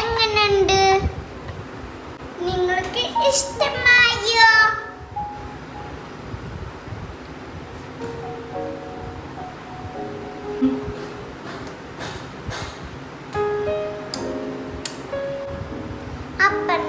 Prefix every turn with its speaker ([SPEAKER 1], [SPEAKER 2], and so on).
[SPEAKER 1] എങ്ങനെയുണ്ട്? നിങ്ങൾക്ക് ഇഷ്ടമായോ? അപ്പൻ